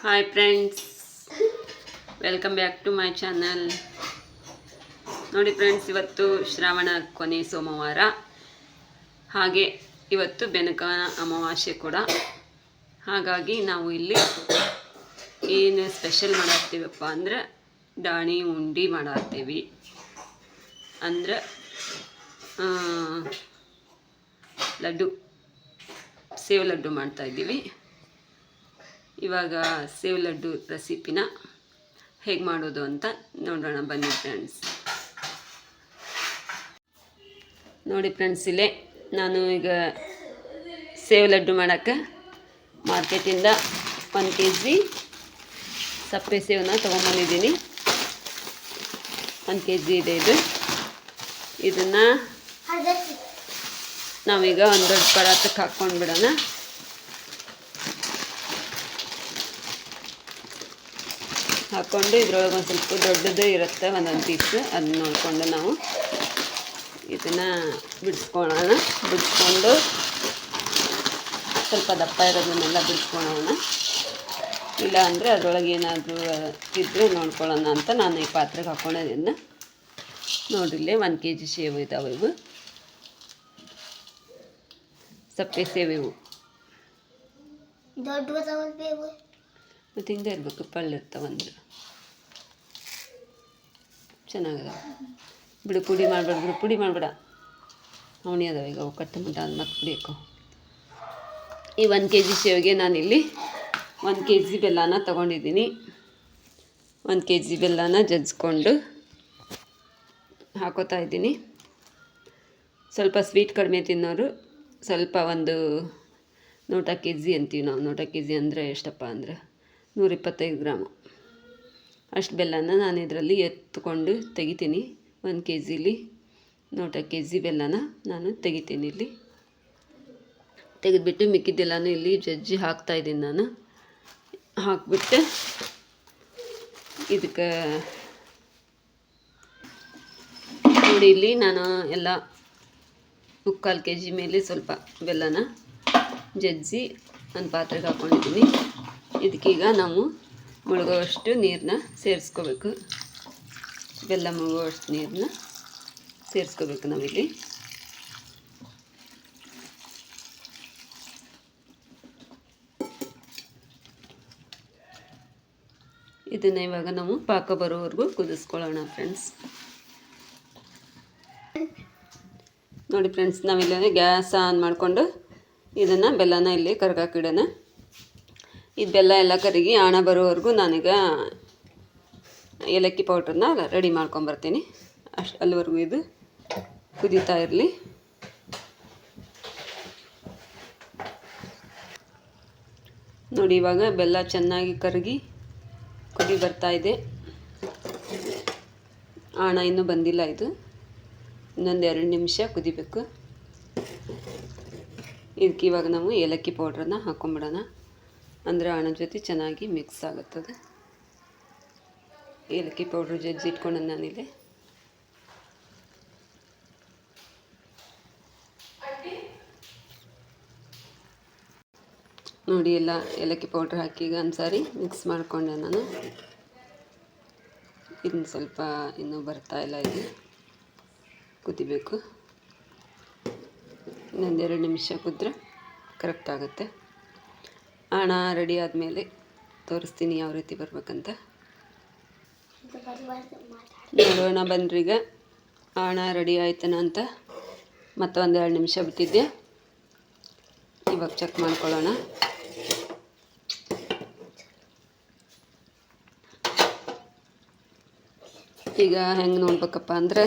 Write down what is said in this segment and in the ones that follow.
Hi friends welcome back to my channel ನೋಡಿ friends ಇವತ್ತು ಶ್ರಾವಣ ಕೊನೆ ಸೋಮವಾರ. ಹಾಗೆ ಇವತ್ತು ಬೆನಕನ ಅಮಾವಾಸ್ಯೆ ಕೂಡ. ಹಾಗಾಗಿ ನಾವು ಇಲ್ಲಿ ಏನು ಸ್ಪೆಷಲ್ ಮಾಡಾಕ್ತೀವಪ್ಪ ಅಂದ್ರೆ ದಾಣಿ ಉಂಡಿ ಮಾಡಾಕ್ತೀವಿ. ಅಂದ್ರೆ ಲಡ್ಡು, ಸೇವ್ ಲಡ್ಡು ಮಾಡ್ತಾ ಇದ್ದೀವಿ. ಇವಾಗ ಸೇವ್ ಲಡ್ಡು ರೆಸಿಪಿನ ಹೇಗೆ ಮಾಡೋದು ಅಂತ ನೋಡೋಣ ಬನ್ನಿ ಫ್ರೆಂಡ್ಸ್ ನೋಡಿ ಫ್ರೆಂಡ್ಸ್ ಇಲ್ಲೇ ನಾನು ಈಗ ಸೇವ್ ಲಡ್ಡು ಮಾಡೋಕ್ಕೆ ಮಾರ್ಕೆಟಿಂದ ಒಂದು ಕೆ ಜಿ ಸಪ್ಪೆ ಸೇವನ್ನ ತೊಗೊಂಬಂದಿದ್ದೀನಿ. ಒಂದು ಕೆ ಜಿ ಇದೆ ಇದು. ಇದನ್ನು ನಾವೀಗ ಒಂದು ದೊಡ್ಡ ಪದಾರ್ಥಕ್ಕೆ ಹಾಕ್ಕೊಂಡು ಬಿಡೋಣ ಹಾಕ್ಕೊಂಡು ಇದ್ರೊಳಗೆ ಒಂದು ಸ್ವಲ್ಪ ದೊಡ್ಡದು ಇರುತ್ತೆ ಒಂದೊಂದು ಪೀಸ್ ಅದನ್ನ ನೋಡಿಕೊಂಡು ನಾವು ಇದನ್ನು ಬಿಡಿಸ್ಕೊಳ್ಳೋಣ ಬಿಡಿಸ್ಕೊಂಡು ಸ್ವಲ್ಪ ದಪ್ಪ ಇರೋದನ್ನೆಲ್ಲ ಬಿಡಿಸ್ಕೊಳ್ಳೋಣ ಇಲ್ಲ ಅಂದರೆ ಅದರೊಳಗೆ ಏನಾದರೂ ಇದ್ದರೆ ನೋಡ್ಕೊಳ್ಳೋಣ ಅಂತ ನಾನು ಈ ಪಾತ್ರೆಗೆ ಹಾಕ್ಕೊಳ್ಳೋದನ್ನು ನೋಡಿರಲಿ ಒಂದು ಕೆ ಜಿ ಸೇವು ಇದಾವೆ ಇವು. ಸಪ್ಪೆ ಸೇವೆವು ಮತ್ತು ಹಿಂಗೆ ಇರಬೇಕು ಪಳ್ಳಿರ್ತಾವಂದ್ರೆ ಚೆನ್ನಾಗದ. ಬಿಡು, ಪುಡಿ ಮಾಡಬೇಡ, ಬಿಡು, ಪುಡಿ ಮಾಡಬೇಡ. ಅವಣಿ ಅದಾವ, ಈಗ ಕಟ್ಟು ಮುಟ್ಟ ಅದು ಮತ್ತೆ ಪುಡಿಯಕ್ಕೋ ಈ ಒಂದು ಕೆ ಜಿ ಸೇವಿಗೆ ನಾನಿಲ್ಲಿ ಒಂದು ಕೆ ಜಿ ಬೆಲ್ಲನ ತೊಗೊಂಡಿದ್ದೀನಿ. ಒಂದು ಕೆ ಜಿ ಬೆಲ್ಲನ ಜಜ್ಜಿಕೊಂಡು ಹಾಕೋತಾ ಇದ್ದೀನಿ. ಸ್ವಲ್ಪ ಸ್ವೀಟ್ ಕಡಿಮೆ ತಿನ್ನೋರು ಸ್ವಲ್ಪ ಒಂದು ನೂಟ ಕೆ ಜಿ ಅಂತೀವಿ ನಾವು. ನೂಟ ಕೆ ಜಿ ಅಂದರೆ ಎಷ್ಟಪ್ಪ ಅಂದರೆ ನೂರಿಪ್ಪತ್ತೈದು ಗ್ರಾಮು. ಅಷ್ಟು ಬೆಲ್ಲನ ನಾನು ಇದರಲ್ಲಿ ಎತ್ತುಕೊಂಡು ತೆಗಿತೀನಿ. ಒಂದು ಕೆ ಜಿಲಿ ನೋಟ ಕೆ ಜಿ ಬೆಲ್ಲನ ನಾನು ತೆಗಿತೀನಿ ಇಲ್ಲಿ. ತೆಗೆದುಬಿಟ್ಟು ಮಿಕ್ಕಿದ್ದೆಲ್ಲನೂ ಇಲ್ಲಿ ಜಜ್ಜಿ ಹಾಕ್ತಾಯಿದ್ದೀನಿ ನಾನು. ಹಾಕ್ಬಿಟ್ಟು ಇದಕ್ಕೆ ನೋಡಿ ಇಲ್ಲಿ ನಾನು ಎಲ್ಲ ಮುಕ್ಕಾಲು ಕೆ ಜಿ ಮೇಲೆ ಸ್ವಲ್ಪ ಬೆಲ್ಲನ ಜಜ್ಜಿ ಒಂದು ಪಾತ್ರೆಗೆ ಹಾಕ್ಕೊಂಡಿದ್ದೀನಿ ಇದಕ್ಕೀಗ ನಾವು ಮುಳುಗುವಷ್ಟು ನೀರನ್ನ ಸೇರಿಸ್ಕೋಬೇಕು. ಬೆಲ್ಲ ಮುಳುಗುವಷ್ಟು ನೀರನ್ನ ಸೇರಿಸ್ಕೋಬೇಕು ನಾವಿಲ್ಲಿ. ಇದನ್ನು ಇವಾಗ ನಾವು ಪಾಕ ಬರೋವರೆಗೂ ಕುದಿಸ್ಕೊಳ್ಳೋಣ ಫ್ರೆಂಡ್ಸ್ ನೋಡಿ ಫ್ರೆಂಡ್ಸ್ ನಾವಿಲ್ಲಿ ಗ್ಯಾಸ್ ಆನ್ ಮಾಡಿಕೊಂಡು ಇದನ್ನು ಬೆಲ್ಲನ ಇಲ್ಲಿ ಕರ್ಗಾಕಿಡೋಣ ಇದು ಬೆಲ್ಲ ಎಲ್ಲ ಕರಗಿ ಆಣ ಬರೋವರೆಗೂ ನಾನೀಗ ಏಲಕ್ಕಿ ಪೌಡ್ರನ್ನ ರೆಡಿ ಮಾಡ್ಕೊಂಬರ್ತೀನಿ. ಅಷ್ಟು ಅಲ್ಲಿವರೆಗೂ ಇದು ಕುದೀತಾ ಇರಲಿ. ನೋಡಿ, ಇವಾಗ ಬೆಲ್ಲ ಚೆನ್ನಾಗಿ ಕರಗಿ ಕುದಿ ಬರ್ತಾ ಇದೆ. ಆಣ ಇನ್ನೂ ಬಂದಿಲ್ಲ ಇದು. ಇನ್ನೊಂದು ಎರಡು ನಿಮಿಷ ಕುದಿಬೇಕು. ಇದಕ್ಕೆ ಇವಾಗ ನಾವು ಏಲಕ್ಕಿ ಪೌಡ್ರನ್ನ ಹಾಕೊಂಬಿಡೋಣ. ಅಂದರೆ ಹಣ ಜೊತೆ ಚೆನ್ನಾಗಿ ಮಿಕ್ಸ್ ಆಗುತ್ತದೆ. ಏಲಕ್ಕಿ ಪೌಡ್ರ್ ಜಜ್ಜಿ ಇಟ್ಕೊಂಡು ನಾನಿಲ್ಲಿ. ನೋಡಿ ಎಲ್ಲ ಏಲಕ್ಕಿ ಪೌಡ್ರ್ ಹಾಕಿ ಈಗ ಒಂದು ಸಾರಿ ಮಿಕ್ಸ್ ಮಾಡಿಕೊಂಡೆ ನಾನು. ಇನ್ನು ಸ್ವಲ್ಪ ಇನ್ನೂ ಬರ್ತಾ ಇಲ್ಲ ಇದು. ಕುದಿಬೇಕು. ಇನ್ನೊಂದೆರಡು ನಿಮಿಷ ಕುದ್ರೆ ಕರೆಕ್ಟ್ ಆಗುತ್ತೆ. ಹಣ ರೆಡಿ ಆದಮೇಲೆ ತೋರಿಸ್ತೀನಿ ಯಾವ ರೀತಿ ಬರ್ಬೇಕಂತ. ನೋಡೋಣ ಈಗ ಹಣ ರೆಡಿ ಆಯ್ತನ ಅಂತ ಮತ್ತೊಂದು ಎರಡು ನಿಮಿಷ ಬಿಟ್ಟಿದ್ದೆ. ಇವಾಗ ಚೆಕ್ ಮಾಡ್ಕೊಳ್ಳೋಣ. ಈಗ ಹೆಂಗೆ ನೋಡ್ಬೇಕಪ್ಪ ಅಂದರೆ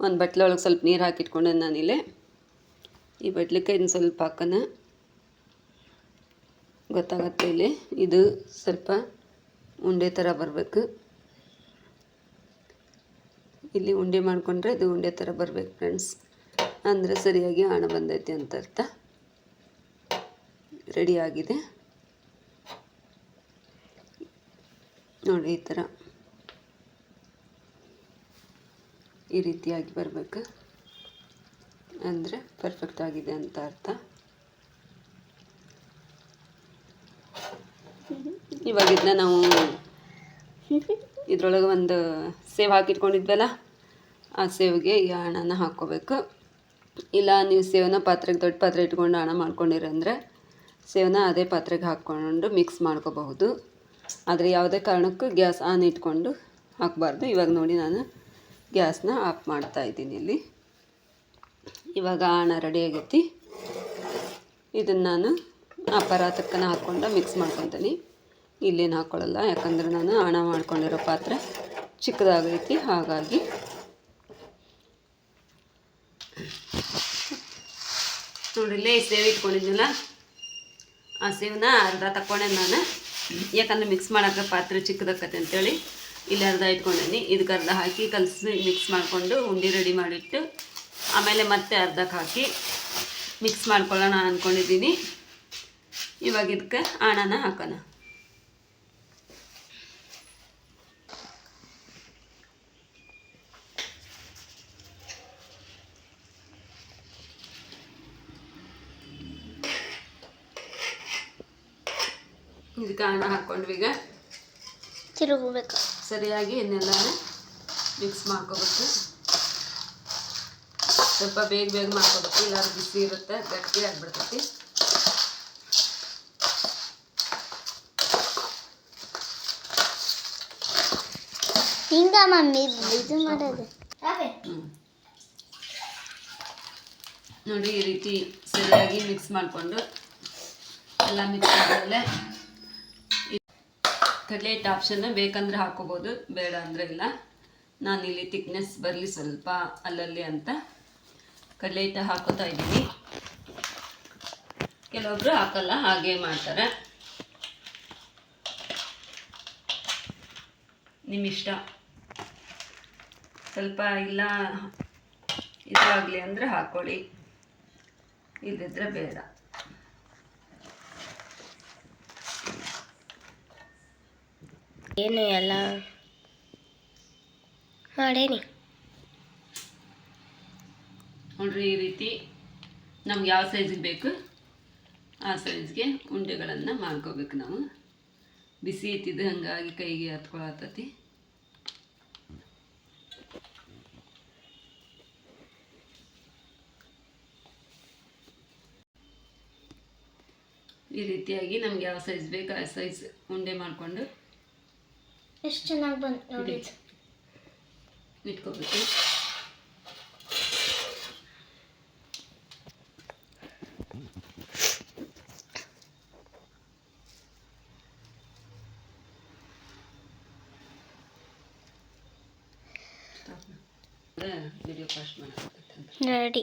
ಒಂದು ಬಟ್ಲೊಳಗೆ ಸ್ವಲ್ಪ ನೀರು ಹಾಕಿಟ್ಕೊಂಡೆ ನಾನಿಲ್ಲಿ. ಈ ಬಟ್ಲಿಕ್ಕೆ ಇನ್ನು ಸ್ವಲ್ಪ ಹಾಕೋಣ ಗೊತ್ತಾಗತ್ತೆ ಇಲ್ಲಿ. ಇದು ಸ್ವಲ್ಪ ಉಂಡೆ ಥರ ಬರಬೇಕು. ಇಲ್ಲಿ ಉಂಡೆ ಮಾಡಿಕೊಂಡ್ರೆ ಇದು ಉಂಡೆ ಥರ ಬರಬೇಕು ಫ್ರೆಂಡ್ಸ್ ಅಂದರೆ ಸರಿಯಾಗಿ ಹಣ ಬಂದೈತಿ ಅಂತ ಅರ್ಥ. ರೆಡಿ ಆಗಿದೆ. ನೋಡಿ ಈ ಥರ ಈ ರೀತಿಯಾಗಿ ಬರಬೇಕು. ಅಂದರೆ ಪರ್ಫೆಕ್ಟ್ ಆಗಿದೆ ಅಂತ ಅರ್ಥ. ಇವಾಗ ಇದನ್ನ ನಾವು ಇದ್ರೊಳಗೆ ಒಂದು ಸೇವ್ ಹಾಕಿಟ್ಕೊಂಡಿದ್ವಲ್ಲ, ಆ ಸೇವ್ಗೆ ಈ ಹಣನ ಹಾಕ್ಕೋಬೇಕು. ಇಲ್ಲ, ನೀವು ಸೇವನ ಪಾತ್ರೆಗೆ ದೊಡ್ಡ ಪಾತ್ರೆ ಇಟ್ಕೊಂಡು ಹಣ ಮಾಡ್ಕೊಂಡಿರಂದ್ರೆ ಸೇವನ ಅದೇ ಪಾತ್ರೆಗೆ ಹಾಕ್ಕೊಂಡು ಮಿಕ್ಸ್ ಮಾಡ್ಕೋಬಹುದು. ಆದರೆ ಯಾವುದೇ ಕಾರಣಕ್ಕೂ ಗ್ಯಾಸ್ ಆನ್ ಇಟ್ಕೊಂಡು ಹಾಕಬಾರ್ದು. ಇವಾಗ ನೋಡಿ ನಾನು ಗ್ಯಾಸ್ನ ಆಫ್ ಮಾಡ್ತಾ ಇದ್ದೀನಿ ಇಲ್ಲಿ. ಇವಾಗ ಹಣ ರೆಡಿ ಆಗೈತಿ. ಇದನ್ನು ನಾನು ಆ ಪರಾತಕ್ಕನ ಹಾಕ್ಕೊಂಡು ಮಿಕ್ಸ್ ಮಾಡ್ಕೊತೀನಿ. ಇಲ್ಲೇನು ಹಾಕ್ಕೊಳ್ಳಲ್ಲ ಯಾಕಂದರೆ ನಾನು ಹಣ ಮಾಡ್ಕೊಂಡಿರೋ ಪಾತ್ರೆ ಚಿಕ್ಕದಾಗೈತಿ ಹಾಗಾಗಿ. ನೋಡಿ ಇಲ್ಲೇ ಸೇವ್ ಇಟ್ಕೊಂಡಿದ್ದೀನಲ್ಲ ಆ ಸೇವನ್ನ ಅರ್ಧ ತಕ್ಕೊಂಡೆ ನಾನು. ಯಾಕಂದರೆ ಮಿಕ್ಸ್ ಮಾಡೋಕೆ ಪಾತ್ರೆ ಚಿಕ್ಕದಕ್ಕತ್ತೆ ಅಂತೇಳಿ ಇಲ್ಲಿ ಅರ್ಧ ಇಟ್ಕೊಂಡೀನಿ. ಇದಕ್ಕೆ ಅರ್ಧ ಹಾಕಿ ಕಲಸಿ ಮಿಕ್ಸ್ ಮಾಡಿಕೊಂಡು ಉಂಡೆ ರೆಡಿ ಮಾಡಿಟ್ಟು, ಆಮೇಲೆ ಮತ್ತೆ ಅರ್ಧಕ್ಕೆ ಹಾಕಿ ಮಿಕ್ಸ್ ಮಾಡ್ಕೊಳ್ಳೋಣ ಅಂದ್ಕೊಂಡಿದ್ದೀನಿ ಇವಾಗ ಇದಕ್ಕೆ ಹಣನ ಹಾಕೋಣ. ಇದಕ್ಕೆ ಹಣ ಹಾಕ್ಕೊಂಡ್ವಿ ಈಗ. ತಿರುಗಬೇಕು. ಸರಿಯಾಗಿ ಇನ್ನೆಲ್ಲ ಮಿಕ್ಸ್ ಮಾಡ್ಕೋಬೇಕು. ಸ್ವಲ್ಪ ಬೇಗ ಬೇಗ ಮಾಡ್ಕೋಬೇಕು. ಇಲ್ಲಾಂದ್ರೆ ಬಿಸಿ ಇರುತ್ತೆ ಗಟ್ಟಿ ಆಗಿಬಿಡ್ತೈತಿ. ಹಿಂಗ ಮಮ್ಮಿ ಇದು ಮಾಡೋದು. ನೋಡಿ ಈ ರೀತಿ ಸರಿಯಾಗಿ ಮಿಕ್ಸ್ ಮಾಡಿಕೊಂಡು ಎಲ್ಲ ಮಿಕ್ಸ್ ಆದಮೇಲೆ ಕಡಲೆ ಹಿಟ್ಟು ಆಪ್ಷನ್ ಬೇಕಂದ್ರೆ ಹಾಕೋಬೋದು, ಬೇಡ ಅಂದರೆ ಇಲ್ಲ. ನಾನು ಇಲ್ಲಿ ತಿಕ್ನೆಸ್ ಬರಲಿ ಸ್ವಲ್ಪ ಅಲ್ಲಲ್ಲಿ ಅಂತ ಕಡಲೇಟ ಹಾಕೋತಾ ಇದ್ದೀನಿ. ಕೆಲವೊಬ್ರು ಹಾಕಲ್ಲ, ಹಾಗೆ ಮಾಡ್ತಾರೆ. ನಿಮ್ಮ ಇಷ್ಟ ಸ್ವಲ್ಪ ಇಲ್ಲ, ಇದಾಗಲಿ ಅಂದರೆ ಹಾಕ್ಕೊಳ್ಳಿ ಇಲ್ಲದಿದ್ದರೆ ಬೇಡ. ಏನು ಎಲ್ಲ ಮಾಡೇನಿ ನೋಡ್ರಿ ಈ ರೀತಿ ನಮ್ಗೆ ಯಾವ ಸೈಜಿಗೆ ಬೇಕು? ಆ ಸೈಜ್ಗೆ ಉಂಡೆಗಳನ್ನು ಮಾಡ್ಕೋಬೇಕು ನಾವು. ಬಿಸಿ ಇತ್ತಿದ್ದು ಹಂಗಾಗಿ ಕೈಗೆ ಹತ್ಕೊಳತತಿ ಈ ರೀತಿಯಾಗಿ ನಮ್ಗೆ ಯಾವ ಸೈಜ್ ಬೇಕು, ಆ ಸೈಜ್ ಉಂಡೆ ಮಾಡಿಕೊಂಡು ಎಷ್ಟು ಚೆನ್ನಾಗಿ ಬಂತು ನೋಡಿ ಇಟ್ಕೋಬೇಕು ಮಾಡ್ತೀನಿ ರೆಡಿ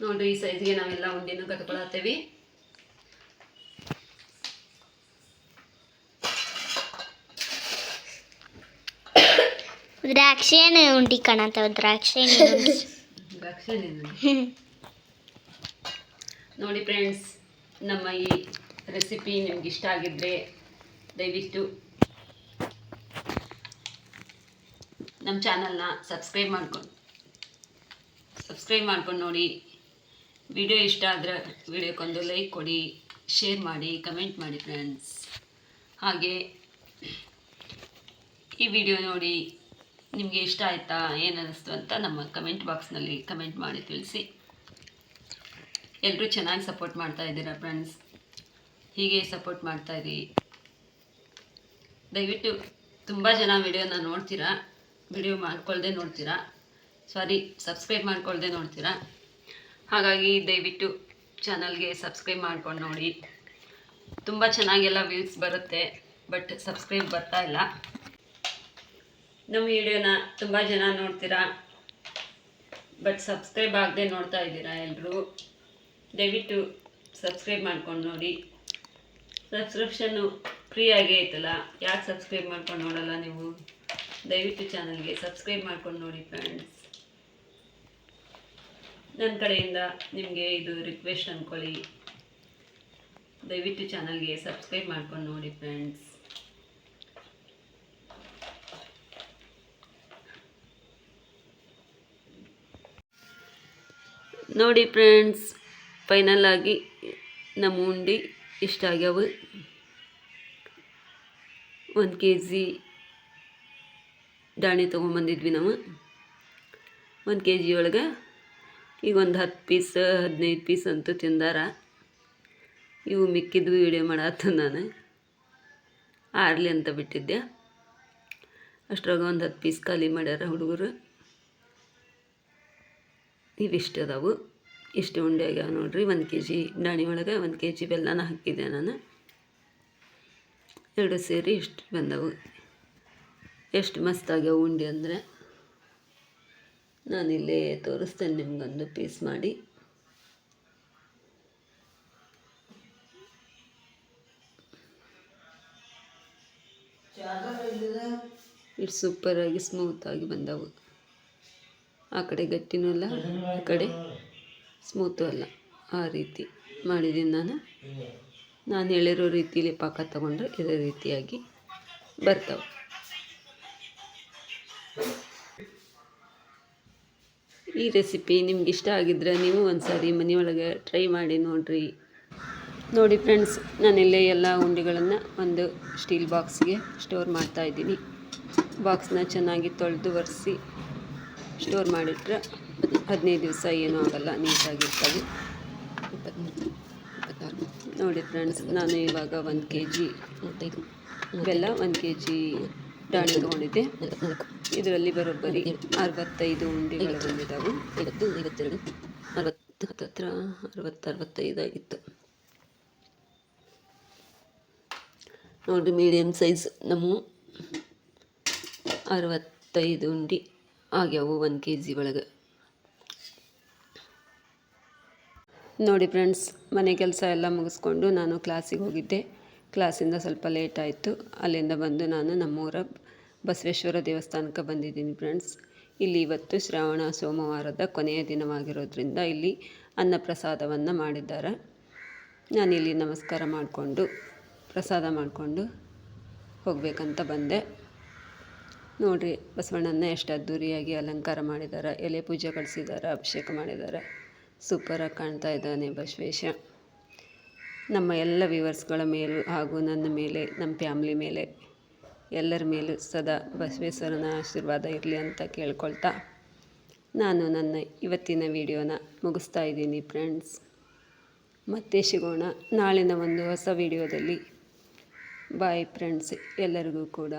ನೋಡ್ರಿ ಈ ಸೈಜ್ಗೆ ನಾವೆಲ್ಲ ಉಂಡೆನೂ ಕಟ್ಕೊಳತ್ತೇವಿ ದ್ರಾಕ್ಷಿ ಉಂಡಿ. ಕಣಂತ ದ್ರಾಕ್ಷಿ ನೋಡಿ ಫ್ರೆಂಡ್ಸ್ ನಮ್ಮ ಈ ರೆಸಿಪಿ ನಿಮ್ಗೆ ಇಷ್ಟ ಆಗಿದ್ರೆ ದಯವಿಟ್ಟು ನಮ್ಮ ಚಾನಲ್ನ ಸಬ್ಸ್ಕ್ರೈಬ್ ಮಾಡ್ಕೊಂಡು ಸಬ್ಸ್ಕ್ರೈಬ್ ಮಾಡ್ಕೊಂಡು ನೋಡಿ. ವಿಡಿಯೋ ಇಷ್ಟ ಆದರೆ ವಿಡಿಯೋಕ್ಕೊಂದು ಲೈಕ್ ಕೊಡಿ ಶೇರ್ ಮಾಡಿ ಕಮೆಂಟ್ ಮಾಡಿ ಫ್ರೆಂಡ್ಸ್ ಹಾಗೆ ಈ ವಿಡಿಯೋ ನೋಡಿ. ನಿಮಗೆ ಇಷ್ಟ ಆಯಿತಾ, ಏನು ಅನ್ನಿಸ್ತು ಅಂತ ನಮ್ಮ ಕಮೆಂಟ್ ಬಾಕ್ಸ್ನಲ್ಲಿ ಕಮೆಂಟ್ ಮಾಡಿ ತಿಳಿಸಿ. ಎಲ್ಲರೂ ಚೆನ್ನಾಗಿ ಸಪೋರ್ಟ್ ಮಾಡ್ತಾ ಇದ್ದೀರಾ ಫ್ರೆಂಡ್ಸ್ ಹೀಗೆ ಸಪೋರ್ಟ್ ಮಾಡ್ತಾ ಮಾಡ್ತಾಯಿರಿ ದಯವಿಟ್ಟು ತುಂಬ ಜನ ವಿಡಿಯೋನ ನೋಡ್ತೀರಾ? ವಿಡಿಯೋ ಮಾಡ್ಕೊಳ್ಳದೆ ನೋಡ್ತೀರಾ? ಸಾರಿ ಸಬ್ಸ್ಕ್ರೈಬ್ ಮಾಡ್ಕೊಳ್ಳದೆ ನೋಡ್ತೀರಾ? ಹಾಗಾಗಿ ದಯವಿಟ್ಟು ಚಾನಲ್ಗೆ ಸಬ್ಸ್ಕ್ರೈಬ್ ಮಾಡ್ಕೊಂಡು ನೋಡಿ. ತುಂಬ ಚೆನ್ನಾಗೆಲ್ಲ ವ್ಯೂಸ್ ಬರುತ್ತೆ ಬಟ್ ಸಬ್ಸ್ಕ್ರೈಬ್ ಬರ್ತಾ ಇಲ್ಲ. ನಮ್ಮ ವಿಡಿಯೋನ ತುಂಬ ಜನ ನೋಡ್ತೀರಾ? ಬಟ್ ಸಬ್ಸ್ಕ್ರೈಬ್ ಆಗದೆ ನೋಡ್ತಾ ಇದ್ದೀರಾ ಎಲ್ಲರೂ ದಯವಿಟ್ಟು ಸಬ್ಸ್ಕ್ರೈಬ್ ಮಾಡ್ಕೊಂಡು ನೋಡಿ. ಸಬ್ಸ್ಕ್ರಿಪ್ಷನ್ನು ಫ್ರೀಯಾಗೇ ಐತಲ್ಲ? ಯಾಕೆ ಸಬ್ಸ್ಕ್ರೈಬ್ ಮಾಡ್ಕೊಂಡು ನೋಡಲ್ಲ ನೀವು? ದಯವಿಟ್ಟು ಚಾನಲ್ಗೆ ಸಬ್ಸ್ಕ್ರೈಬ್ ಮಾಡ್ಕೊಂಡು ನೋಡಿ ಫ್ರೆಂಡ್ಸ್ ನನ್ನ ಕಡೆಯಿಂದ ನಿಮಗೆ ಇದು ರಿಕ್ವೆಸ್ಟ್ ಅಂದ್ಕೊಳ್ಳಿ ದಯವಿಟ್ಟು ಚಾನಲ್ಗೆ ಸಬ್ಸ್ಕ್ರೈಬ್ ಮಾಡ್ಕೊಂಡು ನೋಡಿ ಫ್ರೆಂಡ್ಸ್ ನೋಡಿ ಫ್ರೆಂಡ್ಸ್ ಫೈನಲ್ ಆಗಿ ನಮ್ಮ ಉಂಡೆ ಇಷ್ಟ ಆಗ್ಯಾವ. ಒಂದು ಕೆ ಜಿ ದಾಣಿ ತೊಗೊಂಬಂದಿದ್ವಿ ನಾವು. ಒಂದು ಕೆ ಜಿ ಒಳಗೆ ಈಗ ಒಂದು ಹತ್ತು ಪೀಸ್ ಹದಿನೈದು ಪೀಸ್ ಅಂತೂ ತಿಂದಾರ. ಇವು ಮಿಕ್ಕಿದ್ವು ವಿಡಿಯೋ ಮಾಡತ್ತ ನಾನು. ಆರ್ಲಿ ಅಂತ ಬಿಟ್ಟಿದ್ದೆ. ಅಷ್ಟ್ರಾಗ ಒಂದು ಹತ್ತು ಪೀಸ್ ಖಾಲಿ ಮಾಡ್ಯಾರ ಹುಡುಗರು. ಇವಿಷ್ಟು ಅದಾವು ಇಷ್ಟು ಉಂಡೆ ಆಗ್ಯಾವ ನೋಡ್ರಿ ಒಂದು ಕೆ ಜಿ ಡಾಣಿ ಒಳಗೆ ಒಂದು ಕೆ ಜಿ ಬೆಲ್ಲನ ಹಾಕಿದ್ದೆ ನಾನು. ಎರಡು ಸೇರಿ ಇಷ್ಟು ಬಂದವು. ಎಷ್ಟು ಮಸ್ತ್ ಆಗ್ಯಾವ ಉಂಡೆ ಅಂದರೆ. ನಾನಿಲ್ಲೇ ತೋರಿಸ್ತೇನೆ ನಿಮ್ಗೊಂದು ಪೀಸ್ ಮಾಡಿ. ಇಷ್ಟು ಸೂಪರಾಗಿ ಸ್ಮೂತಾಗಿ ಬಂದವು. ಆ ಕಡೆ ಗಟ್ಟಿನೂ ಅಲ್ಲ, ಆ ಕಡೆ ಸ್ಮೂತು ಅಲ್ಲ. ಆ ರೀತಿ ಮಾಡಿದ್ದೀನಿ ನಾನು. ನಾನು ಹೇಳಿರೋ ರೀತಿಯಲ್ಲಿ ಪಾಕ ತಗೊಂಡ್ರೆ ಇದೇ ರೀತಿಯಾಗಿ ಬರ್ತವೆ. ಈ ರೆಸಿಪಿ ನಿಮ್ಗೆ ಇಷ್ಟ ಆಗಿದ್ರೆ ನೀವು ಒಂದು ಸಾರಿ ಮನೆಯೊಳಗೆ ಟ್ರೈ ಮಾಡಿ ನೋಡಿರಿ. ನೋಡಿ ಫ್ರೆಂಡ್ಸ್ ನಾನಿಲ್ಲೇ ಎಲ್ಲ ಉಂಡೆಗಳನ್ನು ಒಂದು ಸ್ಟೀಲ್ ಬಾಕ್ಸ್ಗೆ ಸ್ಟೋರ್ ಮಾಡ್ತಾ ಇದ್ದೀನಿ. ಬಾಕ್ಸ್ನ ಚೆನ್ನಾಗಿ ತೊಳೆದು ಒರೆಸಿ. ಸ್ಟೋರ್ ಮಾಡಿಟ್ರೆ ಹದಿನೈದು ದಿವಸ ಏನೂ ಆಗಲ್ಲ, ನೀಟಾಗಿರ್ತವೆ. ನೋಡಿ ಫ್ರೆಂಡ್ಸ್, ನಾನು ಇವಾಗ ಒಂದು ಕೆ ಜಿ ಬೆಲ್ಲ, ಒಂದು ಕೆ ಜಿ ಟಾಣಿ ತೊಗೊಂಡಿದ್ದೆ. ಇದರಲ್ಲಿ ಬರೋಬ್ಬರಿ ಅರವತ್ತೈದು ಉಂಡೆಗಳು ಬಂದಿದ್ದಾವೆ. ಇವತ್ತು ಐವತ್ತೆರಡು ಅರವತ್ತು ಹತ್ತತ್ರ ಅರವತ್ತು ಅರವತ್ತೈದು ಆಗಿತ್ತು. ನೋಡಿ ಮೀಡಿಯಮ್ ಸೈಜ್ ನಮ್ಮ. ಅರವತ್ತೈದು ಉಂಡೆ. ಆಗ್ಯಾವು ಒಂದು ಕೆ ಜಿ ಒಳಗೆ. ನೋಡಿ ಫ್ರೆಂಡ್ಸ್ ಮನೆ ಕೆಲಸ ಎಲ್ಲ ಮುಗಿಸ್ಕೊಂಡು ನಾನು ಕ್ಲಾಸಿಗೆ ಹೋಗಿದ್ದೆ. ಕ್ಲಾಸಿಂದ ಸ್ವಲ್ಪ ಲೇಟ್ ಆಯಿತು. ಅಲ್ಲಿಂದ ಬಂದು ನಾನು ನಮ್ಮೂರ ಬಸವೇಶ್ವರ ದೇವಸ್ಥಾನಕ್ಕೆ ಬಂದಿದ್ದೀನಿ ಫ್ರೆಂಡ್ಸ್ ಇಲ್ಲಿ ಇವತ್ತು ಶ್ರಾವಣ, ಸೋಮವಾರದ ಕೊನೆಯ ದಿನವಾಗಿರೋದ್ರಿಂದ ಇಲ್ಲಿ ಅನ್ನಪ್ರಸಾದವನ್ನು ಮಾಡಿದ್ದಾರೆ. ನಾನಿಲ್ಲಿ ನಮಸ್ಕಾರ ಮಾಡಿಕೊಂಡು, ಪ್ರಸಾದ ಮಾಡಿಕೊಂಡು ಹೋಗಬೇಕಂತ ಬಂದೆ. ನೋಡಿರಿ ಬಸವಣ್ಣನ ಎಷ್ಟು ಅದ್ಧೂರಿಯಾಗಿ ಅಲಂಕಾರ ಮಾಡಿದ್ದಾರೆ ಎಲೆ ಪೂಜೆ ಕಳಿಸಿದ್ದಾರೆ ಅಭಿಷೇಕ ಮಾಡಿದ್ದಾರೆ ಸೂಪರಾಗಿ ಕಾಣ್ತಾ ಇದ್ದಾನೆ ಬಸವೇಶ. ನಮ್ಮ ಎಲ್ಲ ವ್ಯೂವರ್ಸ್ಗಳ ಮೇಲೂ ಹಾಗೂ ನನ್ನ ಮೇಲೆ ನಮ್ಮ ಫ್ಯಾಮ್ಲಿ ಮೇಲೆ, ಎಲ್ಲರ ಮೇಲೂ ಸದಾ ಬಸವೇಶ್ವರನ ಆಶೀರ್ವಾದ ಇರಲಿ ಅಂತ ಕೇಳ್ಕೊಳ್ತಾ ನಾನು ನನ್ನ ಇವತ್ತಿನ ವಿಡಿಯೋನ ಮುಗಿಸ್ತಾ ಇದ್ದೀನಿ ಫ್ರೆಂಡ್ಸ್ ಮತ್ತೆ ಸಿಗೋಣ ನಾಳಿನ ಒಂದು ಹೊಸ ವಿಡಿಯೋದಲ್ಲಿ. ಬಾಯ್ ಫ್ರೆಂಡ್ಸ್ ಎಲ್ಲರಿಗೂ ಕೂಡ.